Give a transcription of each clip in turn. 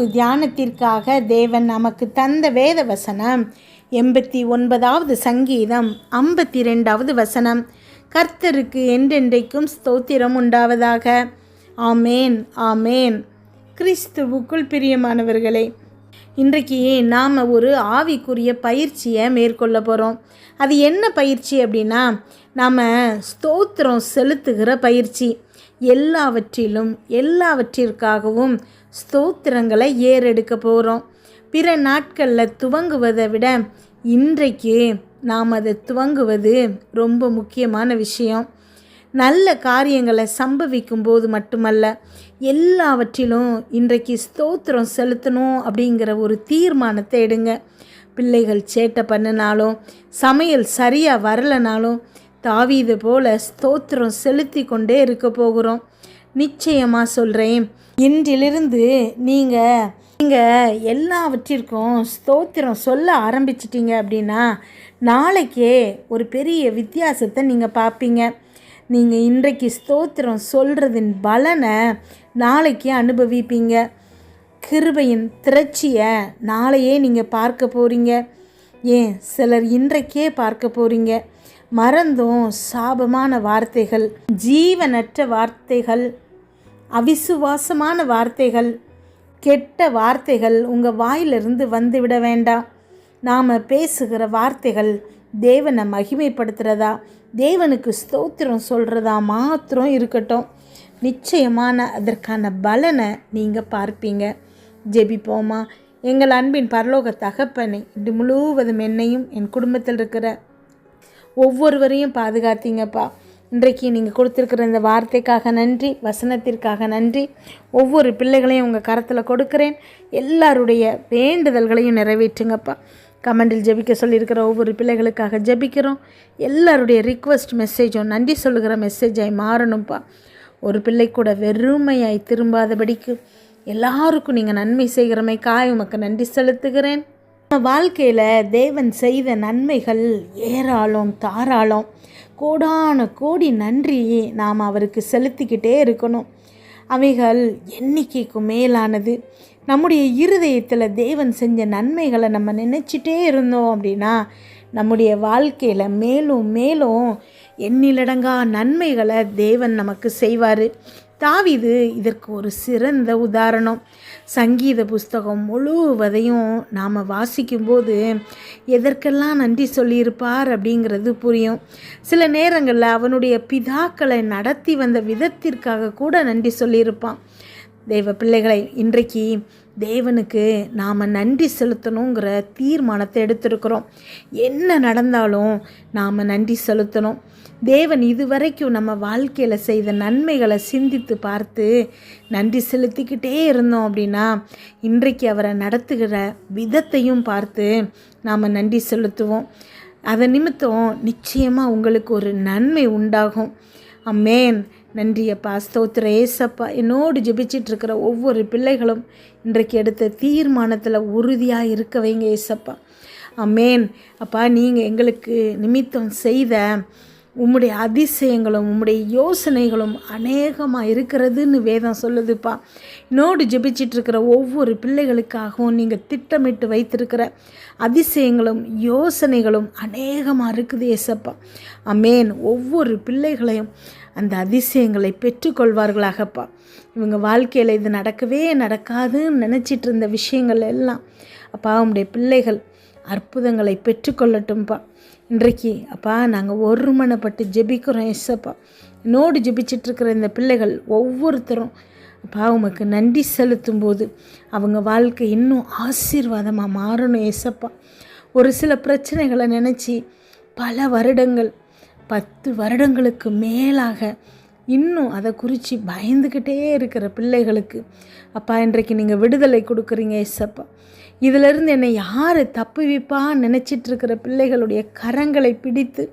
இரவு தியானத்திற்காக தேவன் நமக்கு தந்த வேத வசனம் எண்பத்தி ஒன்பதாவது சங்கீதம் ஐம்பத்தி ரெண்டாவது வசனம். கர்த்தருக்கு என்றென்றைக்கும் ஸ்தோத்திரம் உண்டாவதாக. ஆமேன் ஆமேன். கிறிஸ்துவுக்குள் பிரியமானவர்களே இன்றைக்கு நாம் ஒரு ஆவிக்குரிய பயிற்சியை மேற்கொள்ள போகிறோம் அது என்ன பயிற்சி அப்படின்னா நாம் ஸ்தோத்திரம் செலுத்துகிற பயிற்சி. எல்லாவற்றிலும் எல்லாவற்றிற்காகவும் ஸ்தோத்திரங்களை ஏறெடுக்க போகிறோம் பிற நாட்களில் துவங்குவதை விட இன்றைக்கு நாம் அதை துவங்குவது ரொம்ப முக்கியமான விஷயம். நல்ல காரியங்களை சம்பவிக்கும் போது மட்டுமல்ல எல்லாவற்றிலும் இன்றைக்கு ஸ்தோத்திரம் செலுத்தணும் அப்படிங்கிற ஒரு தீர்மானத்தை எடுங்க. பிள்ளைகள் சேட்டை பண்ணினாலும் சமையல் சரியாக வரலனாலும் தாவீது போல ஸ்தோத்திரம் செலுத்தி கொண்டே இருக்க போகிறோம். நிச்சயமாக சொல்கிறேன் இன்றிலிருந்து நீங்கள் நீங்கள் எல்லாவற்றிற்கும் ஸ்தோத்திரம் சொல்ல ஆரம்பிச்சிட்டிங்க அப்படின்னா நாளைக்கே ஒரு பெரிய வித்தியாசத்தை நீங்கள் பார்ப்பீங்க நீங்கள் இன்றைக்கு ஸ்தோத்திரம் சொல்கிறதின் பலனை நாளைக்கு அனுபவிப்பீங்க. கிருபையின் திரட்சியை நாளையே நீங்கள் பார்க்க போகிறீங்க ஏன்? சிலர் இன்றைக்கே பார்க்க போகிறீங்க மறந்தும் சாபமான வார்த்தைகள் ஜீவனற்ற வார்த்தைகள் அவிசுவாசமான வார்த்தைகள் கெட்ட வார்த்தைகள் உங்கள் வாயிலிருந்து வந்துவிட வேண்டாம் நாம் பேசுகிற வார்த்தைகள் தேவனை மகிமைப்படுத்துகிறதா தேவனுக்கு ஸ்தோத்திரம் சொல்கிறதா மாத்திரம் இருக்கட்டும். நிச்சயமான அதற்கான பலனை நீங்கள் பார்ப்பீங்க. ஜெபிப்போமா? எங்கள் அன்பின் பரலோக தகப்பனை இது முழுவதும் என்னையும் என் குடும்பத்தில் இருக்கிற ஒவ்வொருவரையும் பாதுகாத்தீங்கப்பா. இன்றைக்கு நீங்கள் கொடுத்துருக்கிற இந்த வார்த்தைக்காக நன்றி வசனத்திற்காக நன்றி. ஒவ்வொரு பிள்ளைகளையும் உங்கள் கரத்தில் கொடுக்குறேன். எல்லாருடைய வேண்டுதல்களையும் நிறைவேற்றுங்கப்பா. கமெண்டில் ஜெபிக்க சொல்லியிருக்கிற ஒவ்வொரு பிள்ளைகளுக்காக ஜெபிக்கிறோம். எல்லாருடைய ரிக்வஸ்ட் மெசேஜும் நன்றி சொல்லுகிற மெசேஜாய் மாறணும்ப்பா. ஒரு பிள்ளை கூட வெறுமையாய் திரும்பாதபடிக்கு எல்லாருக்கும் நீங்கள் நன்மை செய்கிறமைக்காய் உமக்கு நன்றி செலுத்துகிறேன். நம்ம வாழ்க்கையில் தேவன் செய்த நன்மைகள் ஏராளம் தாராளம். கோடான கோடி நன்றி நாம் அவருக்கு செலுத்திக்கிட்டே இருக்கணும். அவைகள் எண்ணிக்கைக்கு மேலானது. நம்முடைய இருதயத்தில் தேவன் செஞ்ச நன்மைகளை நம்ம நினச்சிட்டே இருந்தோம் அப்படின்னா நம்முடைய வாழ்க்கையில் மேலும் மேலும் எண்ணிலடங்கா நன்மைகளை தேவன் நமக்கு செய்வார். தாவிது இதற்கு ஒரு சிறந்த உதாரணம். சங்கீத புஸ்தகம் முழுவதையும் நாம் வாசிக்கும்போது எதற்கெல்லாம் நன்றி சொல்லியிருப்பார் அப்படிங்கிறது புரியும். சில நேரங்களில் அவனுடைய பிதாக்களை நடத்தி வந்த விதத்திற்காக கூட நன்றி சொல்லியிருப்பான். தெய்வ பிள்ளைகளை இன்றைக்கு தேவனுக்கு நாம் நன்றி செலுத்தணுங்கிற தீர்மானத்தை எடுத்திருக்கிறோம். என்ன நடந்தாலும் நாம் நன்றி செலுத்தணும். தேவன் இதுவரைக்கும் நம்ம வாழ்க்கையில் செய்த நன்மைகளை சிந்தித்து பார்த்து நன்றி செலுத்திக்கிட்டே இருந்தோம் அப்படின்னா இன்றைக்கு அவரை நடத்துகிற விதத்தையும் பார்த்து நாம் நன்றி செலுத்துவோம். அதன் நிமித்தம் நிச்சயமாக உங்களுக்கு ஒரு நன்மை உண்டாகும். அம்மேன் நன்றி அப்பா ஸ்தோத்திர ஏசப்பா என்னோடு ஜெபிச்சிட்டு இருக்கிற ஒவ்வொரு பிள்ளைகளும் இன்றைக்கு எடுத்த தீர்மானத்தில் உறுதியாக இருக்க வைங்க ஏசப்பா. அமேன் அப்பா நீங்கள் எங்களுக்கு நிமித்தம் செய்த உம்முடைய அதிசயங்களும் உம்முடைய யோசனைகளும் அநேகமாக இருக்கிறதுன்னு வேதம் சொல்லுதுப்பா. இன்னோடு ஜெபிச்சிட்டு இருக்கிற ஒவ்வொரு பிள்ளைகளுக்காகவும் நீங்கள் திட்டமிட்டு வைத்திருக்கிற அதிசயங்களும் யோசனைகளும் அநேகமாக இருக்குது ஏசப்பா. அமேன். ஒவ்வொரு பிள்ளைகளையும் அந்த அதிசயங்களை பெற்றுக்கொள்வார்களாகப்பா. இவங்க வாழ்க்கையில் இது நடக்கவே நடக்காதுன்னு நினச்சிட்டு இருந்த விஷயங்கள் எல்லாம் அப்பா அவங்களுடைய பிள்ளைகள் அற்புதங்களை பெற்றுக்கொள்ளட்டும்ப்பா இன்றைக்கு அப்பா நாங்கள் ஒருமனப்பட்டு ஜெபிக்கிறோம் எஸ்ஸப்பா என்னோடு ஜெபிச்சிட்ருக்கிற இந்த பிள்ளைகள் ஒவ்வொருத்தரும் அப்பா உமக்கு நன்றி செலுத்தும் போது அவங்க வாழ்க்கை இன்னும் ஆசீர்வாதமாக மாறணும் ஏசப்பா. ஒரு சில பிரச்சனைகளை நினச்சி பல வருடங்கள் பத்து வருடங்களுக்கு மேலாக இன்னும் அதை குறித்து பயந்துக்கிட்டே இருக்கிற பிள்ளைகளுக்கு அப்பா இன்றைக்கு நீங்கள் விடுதலை கொடுக்குறீங்க ஏசப்பா. இதிலிருந்து என்னை யார் தப்புவிப்பான்னு நினச்சிட்ருக்கிற பிள்ளைகளுடைய கரங்களை பிடித்து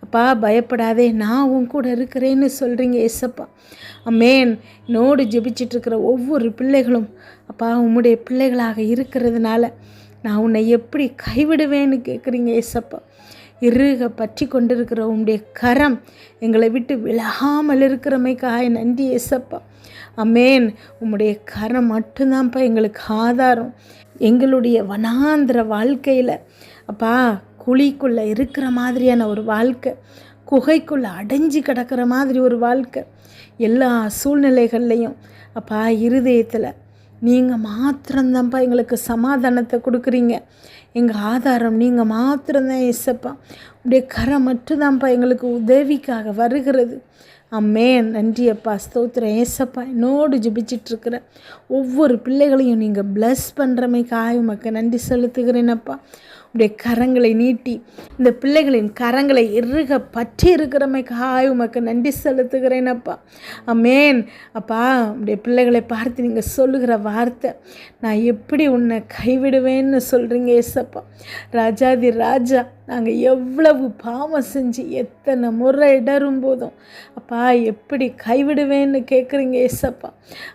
அப்பா பயப்படாதே நான் உன் கூட இருக்கிறேன்னு சொல்கிறீங்க எசப்பா அம்மேன். நோடு ஜெபிச்சிட்ருக்கிற ஒவ்வொரு பிள்ளைகளும் அப்பா உம்முடைய பிள்ளைகளாக இருக்கிறதுனால நான் உன்னை எப்படி கைவிடுவேன்னு கேட்குறீங்க ஏசப்பா. இருக பற்றி கொண்டிருக்கிற உன்னுடைய கரம் எங்களை விட்டு விலகாமல் இருக்கிறமைக்காக நன்றி ஏசப்பா. அமேன் உம்முடைய கரம் மட்டும்தான்ப்பா எங்களுக்கு ஆதாரம். எங்களுடைய வனாந்திர வாழ்க்கையில் அப்பா குழிக்குள்ளே இருக்கிற மாதிரியான ஒரு வாழ்க்கை குகைக்குள்ளே அடைஞ்சு கிடக்கிற மாதிரி ஒரு வாழ்க்கை எல்லா சூழ்நிலைகள்லையும் அப்பா இருதயத்தில் நீங்கள் மாத்திரம்தான்ப்பா எங்களுக்கு சமாதானத்தை கொடுக்குறீங்க. எங்கள் ஆதாரம் நீங்கள் மாத்திரம்தான் இசப்பா உடைய கரம் மட்டும்தான்ப்பா எங்களுக்கு உதவிக்காக வருகிறது. அம்மேன் நன்றி அப்பா ஸ்தோத்திரம். ஏசப்பா என்னோடு ஜெபிச்சிட்ருக்கிற ஒவ்வொரு பிள்ளைகளையும் நீங்கள் ப்ளஸ் பண்ணுறமைக்காக உமக்கு நன்றி செலுத்துகிறேனப்பா உடைய கரங்களை நீட்டி இந்த பிள்ளைகளின் கரங்களை இறுக பற்றி இருக்கிறமைக்காக உமக்கு நன்றி செலுத்துகிறேன் அப்பா. அப்பா உடைய பிள்ளைகளை பார்த்து நீங்கள் சொல்லுகிற வார்த்தை நான் எப்படி உன்னை கைவிடுவேன்னு சொல்கிறீங்க ஏசப்பா. ராஜாதி ராஜா நாங்கள் எவ்வளவு பாவம் செஞ்சு எத்தனை முறை இடரும் போதும். அப்பா எப்படி கைவிடுவேன்னு கேட்குறீங்க ஏசப்பா.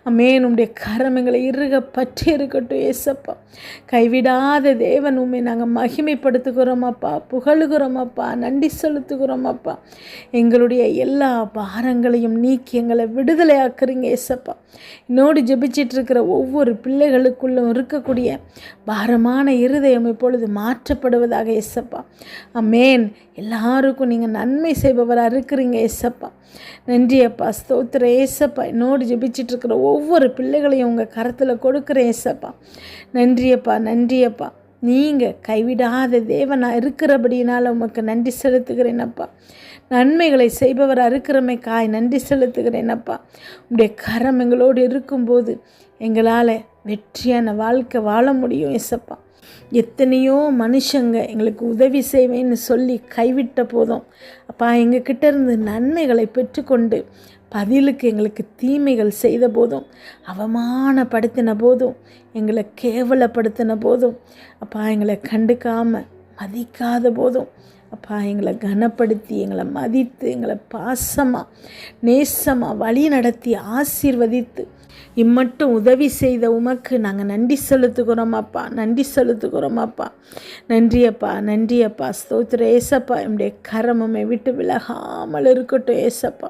அமேன் உடைய கரம் எங்களை இறுக பற்றி இருக்கட்டும் ஏசப்பா. கைவிடாத தேவன் உண்மை நாங்கள் மகிமைப்படுத்துகிறோமாப்பா புகழுகிறோமாப்பா நன்றி செலுத்துகிறோமப்பா எங்களுடைய எல்லா பாரங்களையும் நீக்கி எங்களை விடுதலை ஆக்குறீங்க ஏசப்பா. இன்னோடு ஜெபிச்சிட்டு இருக்கிற ஒவ்வொரு பிள்ளைகளுக்குள்ளும் இருக்கக்கூடிய பாரமான இருதயம் இப்பொழுது மாற்றப்படுவதாக ஏசப்பா. அமேன் எல்லாருக்கும் நீங்கள் நன்மை செய்பவராக இருக்கிறீங்க ஏசப்பா. நன்றி அப்பா ஸ்தோத்திர ஏசப்பா. என்னோடு ஜெபிச்சிட்டு இருக்கிற ஒவ்வொரு பிள்ளைகளையும் உங்கள் கரத்தில் கொடுக்குறேன் ஏசப்பா. நன்றியப்பா நன்றியப்பா நீங்கள் கைவிடாத தேவனாக இருக்கிறபடியினால் உமக்கு நன்றி செலுத்துகிறேனப்பா நன்மைகளை செய்பவராக இருக்கிறமை காய் நன்றி செலுத்துகிறேனப்பா உடைய கரம் எங்களோடு இருக்கும்போது எங்களால் வெற்றியான வாழ்க்கை வாழ முடியும் ஏசப்பா எத்தனையோ மனுஷங்க எங்களுக்கு உதவி செய்வேன்னு சொல்லி கைவிட்ட போதும். அப்பா எங்ககிட்ட இருந்து நன்மைகளை பெற்றுக்கொண்டு பதிலுக்கு எங்களுக்கு தீமைகள் செய்த போதும் அவமானப்படுத்தின போதும் எங்களை கேவலப்படுத்தின போதும் அப்பா எங்களை கண்டுக்காமல் மதிக்காத போதும் அப்பா எங்களை கனப்படுத்தி எங்களை மதித்து எங்களை பாசமாக நேசமாக வழி நடத்தி ஆசீர்வதித்து இம்மட்டும் உதவி செய்த உமக்கு நாங்கள் நன்றி செலுத்துகிறோம் அப்பா நன்றி செலுத்துகிறோம் அப்பா. நன்றியப்பா நன்றியப்பா ஸ்தோத்திர ஏசப்பா என்னுடைய கரமுமே விட்டு விலகாமல் இருக்கட்டும் ஏசப்பா.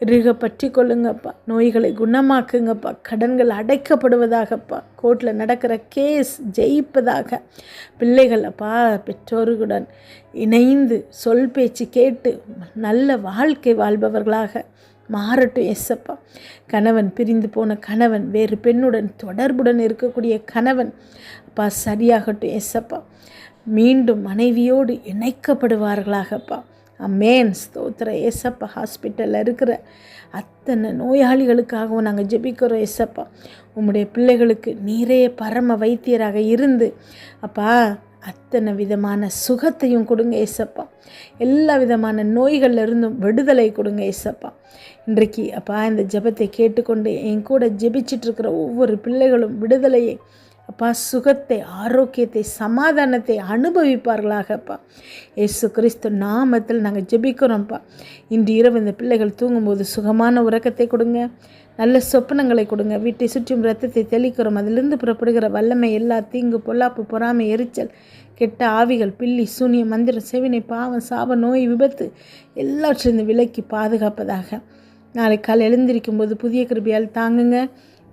இருக பற்றி கொள்ளுங்கப்பா நோய்களை குணமாக்குங்கப்பா. கடன்கள் அடைக்கப்படுவதாகப்பா. கோர்ட்டில் நடக்கிற கேஸ் ஜெயிப்பதாக. பிள்ளைகள் அப்பா பெற்றோர்களுடன் இணைந்து சொல் பேச்சு கேட்டு நல்ல வாழ்க்கை வாழ்பவர்களாக. மாறட்டும் எஸ்ஸப்பா. கணவன் பிரிந்து போன கணவன் வேறு பெண்ணுடன் தொடர்புடன் இருக்கக்கூடிய கணவன் அப்பா சரியாகட்டும் எஸ்ஸப்பா. மீண்டும் மனைவியோடு இணைக்கப்படுவார்களாகப்பா. அம்மேன் ஸ்தோத்திர ஏசப்பா ஹாஸ்பிட்டலில் இருக்கிற அத்தனை நோயாளிகளுக்காகவும் நாங்கள் ஜெபிக்கிறோம் ஏசப்பா உம்முடைய பிள்ளைகளுக்கு நீரே பரம வைத்தியராக இருந்து அப்பா அத்தனை விதமான சுகத்தையும் கொடுங்க ஏசப்பா. எல்லா விதமான நோய்களில் இருந்தும் விடுதலை கொடுங்க ஏசப்பா. இன்றைக்கு அப்பா இந்த ஜெபத்தை கேட்டுக்கொண்டு என் கூட ஜெபிச்சிட்ருக்கிற ஒவ்வொரு பிள்ளைகளும் விடுதலையை அப்பா சுகத்தை ஆரோக்கியத்தை சமாதானத்தை அனுபவிப்பார்களாகப்பா. ஏசு கிறிஸ்து நாமத்தில் நாங்கள் ஜெபிக்கிறோம்ப்பா. இன்று இரவு இந்த பிள்ளைகள் தூங்கும்போது சுகமான உறக்கத்தை கொடுங்க. நல்ல சொப்பனங்களை கொடுங்க. வீட்டை சுற்றும் ரத்தத்தை தெளிக்கிறோம். அதிலிருந்து புறப்படுகிற வல்லமை எல்லா தீங்கு பொல்லாப்பு பொறாமை எரிச்சல் கெட்ட ஆவிகள் பில்லி சூனியம் மந்திரம் செவினை பாவம் சாப நோய் விபத்து எல்லாற்றிலிருந்து விலக்கி பாதுகாப்பதாக. நாளை காலை எழுந்திருக்கும் போது புதிய கிருபியால் தாங்குங்க.